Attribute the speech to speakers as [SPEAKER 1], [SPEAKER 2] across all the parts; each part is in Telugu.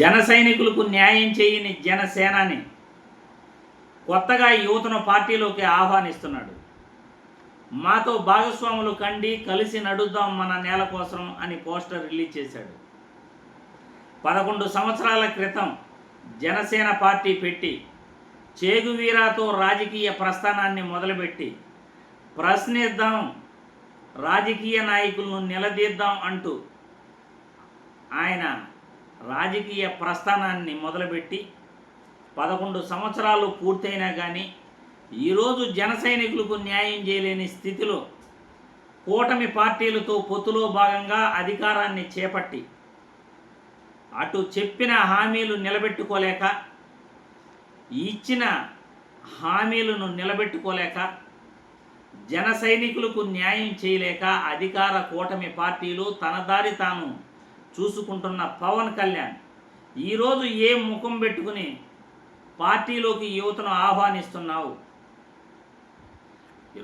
[SPEAKER 1] జన సైనికులకు న్యాయం చేయని జనసేనాని కొత్తగా యువతను పార్టీలోకి ఆహ్వానిస్తున్నాడు. మాతో భాగస్వాములు కండి కలిసి నడుద్దాం మన నేల కోసం అని పోస్టర్ రిలీజ్ చేశాడు. పదకొండు సంవత్సరాల క్రితం జనసేన పార్టీ పెట్టి చేగువీరాతో రాజకీయ ప్రస్థానాన్ని మొదలుపెట్టి ప్రశ్నిద్దాం రాజకీయ నాయకులను నిలదీద్దాం అంటూ ఆయన రాజకీయ ప్రస్థానాన్ని మొదలుపెట్టి పదకొండు సంవత్సరాలు పూర్తయినా కానీ ఈరోజు జన సైనికులకు న్యాయం చేయలేని స్థితిలో కూటమి పార్టీలతో పొత్తులో భాగంగా అధికారాన్ని చేపట్టి అటు చెప్పిన హామీలు నిలబెట్టుకోలేక ఇచ్చిన హామీలను నిలబెట్టుకోలేక జన సైనికులకు న్యాయం చేయలేక అధికార కూటమి పార్టీలు తన దారి తాను చూసుకుంటున్న పవన్ కళ్యాణ్. ఈరోజు ఏ ముఖం పెట్టుకుని పార్టీలోకి యువతను ఆహ్వానిస్తున్నావు?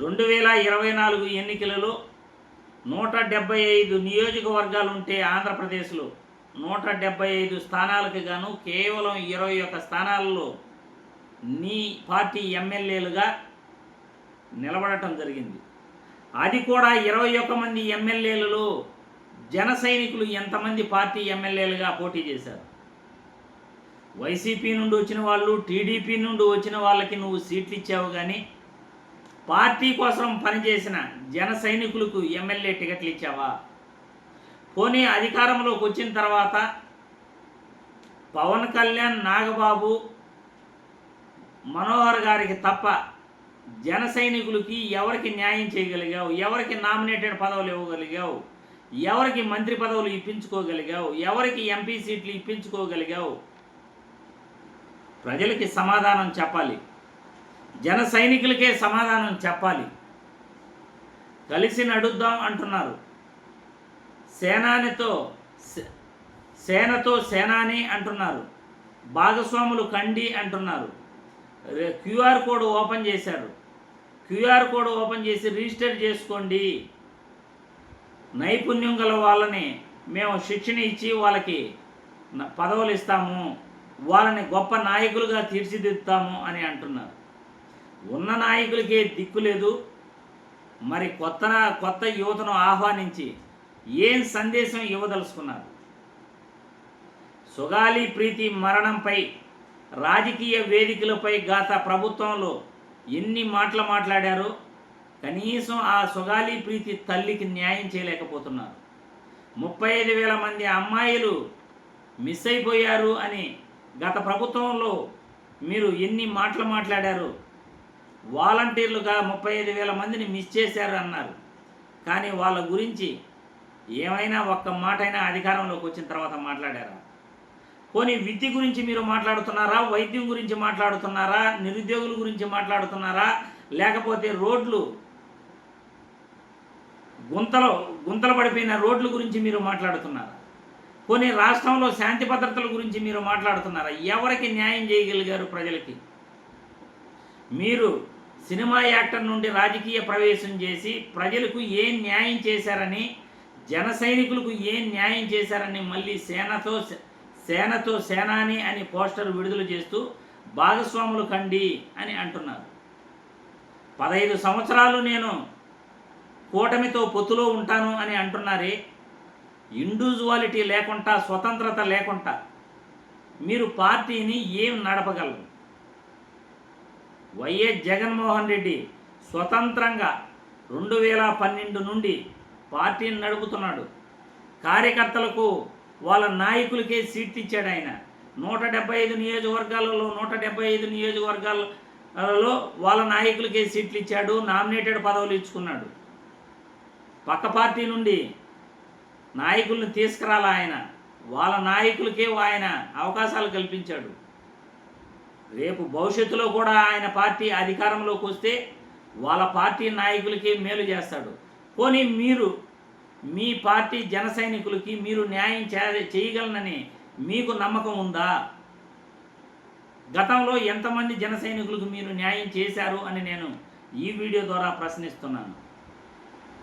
[SPEAKER 1] రెండు వేల ఇరవై నాలుగు ఎన్నికలలో నూట డెబ్బై ఐదు నియోజకవర్గాలు ఉంటే ఆంధ్రప్రదేశ్లో నూట డెబ్బై ఐదు స్థానాలకు గాను కేవలం ఇరవై ఒక్క స్థానాలలో నీ పార్టీ ఎమ్మెల్యేలుగా నిలబడటం జరిగింది. అది కూడా ఇరవై ఒక్క మంది ఎమ్మెల్యేలలో జన సైనికులు ఎంతమంది పార్టీ ఎమ్మెల్యేలుగా పోటీ చేశారు? వైసీపీ నుండి వచ్చిన వాళ్ళు టీడీపీ నుండి వచ్చిన వాళ్ళకి నువ్వు సీట్లు ఇచ్చావు కానీ పార్టీ కోసం పనిచేసిన జన సైనికులకు ఎమ్మెల్యే టికెట్లు ఇచ్చావా పోనీ అధికారంలోకి వచ్చిన తర్వాత పవన్ కళ్యాణ్ నాగబాబు మనోహర్ గారికి తప్ప జన సైనికులకి ఎవరికి న్యాయం చేయగలిగావు? ఎవరికి నామినేటెడ్ పదవులు ఇవ్వగలిగావు? ఎవరికి మంత్రి పదవులు ఇప్పించుకోగలిగావు? ఎవరికి ఎంపీ సీట్లు ఇప్పించుకోగలిగావు? ప్రజలకి సమాధానం చెప్పాలి. జన సైనికులకే సమాధానం చెప్పాలి. కలిసి నడుద్దాం అంటున్నారు. సేనానితో సేనతో సేనాని అంటున్నారు. భాగస్వాములు కండి అంటున్నారు. క్యూఆర్ కోడ్ ఓపెన్ చేశారు. క్యూఆర్ కోడ్ ఓపెన్ చేసి రిజిస్టర్ చేసుకోండి. నైపుణ్యం గల వాళ్ళని మేము శిక్షణ ఇచ్చి వాళ్ళకి పదవులు ఇస్తాము వాళ్ళని గొప్ప నాయకులుగా తీర్చిదిద్దుతాము అని అంటున్నారు. ఉన్న నాయకులకే దిక్కు లేదు. మరి కొత్త కొత్త యువతను ఆహ్వానించి ఏం సందేశం ఇవ్వదలుచుకున్నారు? సుగాలి ప్రీతి మరణంపై రాజకీయ వేదికలపై గత ప్రభుత్వంలో ఎన్ని మాటలు మాట్లాడారో? కనీసం ఆ సుగాలి ప్రీతి తల్లికి న్యాయం చేయలేకపోతున్నారు. ముప్పై ఐదు వేల మంది అమ్మాయిలు మిస్ అయిపోయారు అని గత ప్రభుత్వంలో మీరు ఎన్ని మాటలు మాట్లాడారు? వాలంటీర్లుగా ముప్పై ఐదు వేల మందిని మిస్ చేశారు అన్నారు. కానీ వాళ్ళ గురించి ఏమైనా ఒక్క మాటైనా అధికారంలోకి వచ్చిన తర్వాత మాట్లాడారా? పోనీ విద్య గురించి మీరు మాట్లాడుతున్నారా? వైద్యం గురించి మాట్లాడుతున్నారా? నిరుద్యోగుల గురించి మాట్లాడుతున్నారా? లేకపోతే రోడ్లు గుంతలో గుంతలు పడిపోయిన రోడ్ల గురించి మీరు మాట్లాడుతున్నారా. కొన్ని రాష్ట్రంలో శాంతి భద్రతల గురించి మీరు మాట్లాడుతున్నారా? ఎవరికి న్యాయం చేయగలిగారు ప్రజలకి? మీరు సినిమా యాక్టర్ నుండి రాజకీయ ప్రవేశం చేసి ప్రజలకు ఏం న్యాయం చేశారని జన సైనికులకు ఏం న్యాయం చేశారని మళ్ళీ సేనతో సేనతో సేనాని అని పోస్టర్ విడుదల చేస్తూ భాగస్వాములు కండి అని అంటున్నారు. పదహైదు సంవత్సరాలు నేను కూటమితో పొత్తులో ఉంటాను అని అంటున్నారే ఇండివిజువాలిటీ లేకుండా స్వతంత్రత లేకుండా మీరు పార్టీని ఏం నడపగలరు? వైఎస్ జగన్మోహన్ రెడ్డి స్వతంత్రంగా రెండు వేల పన్నెండు నుండి పార్టీని నడుపుతున్నాడు. కార్యకర్తలకు వాళ్ళ నాయకులకే సీట్లు ఇచ్చాడు ఆయన. నూట డెబ్బై ఐదు నియోజకవర్గాలలో నూట డెబ్బై ఐదు నియోజకవర్గాలలో వాళ్ళ నాయకులకే సీట్లు ఇచ్చాడు నామినేటెడ్ పదవులు ఇచ్చుకున్నాడు. పక్క పార్టీ నుండి నాయకుల్ని తీసుకురాల ఆయన. వాళ్ళ నాయకులకే ఆయన అవకాశాలు కల్పించాడు. రేపు భవిష్యత్తులో కూడా ఆయన పార్టీ అధికారంలోకి వస్తే వాళ్ళ పార్టీ నాయకులకి మేలు చేస్తాడు. పోనీ మీరు మీ పార్టీ జన సైనికులకి మీరు న్యాయం చే చేయగలనని మీకు నమ్మకం ఉందా? గతంలో ఎంతమంది జన సైనికులకు మీరు న్యాయం చేశారు అని నేను ఈ వీడియో ద్వారా ప్రశ్నిస్తున్నాను.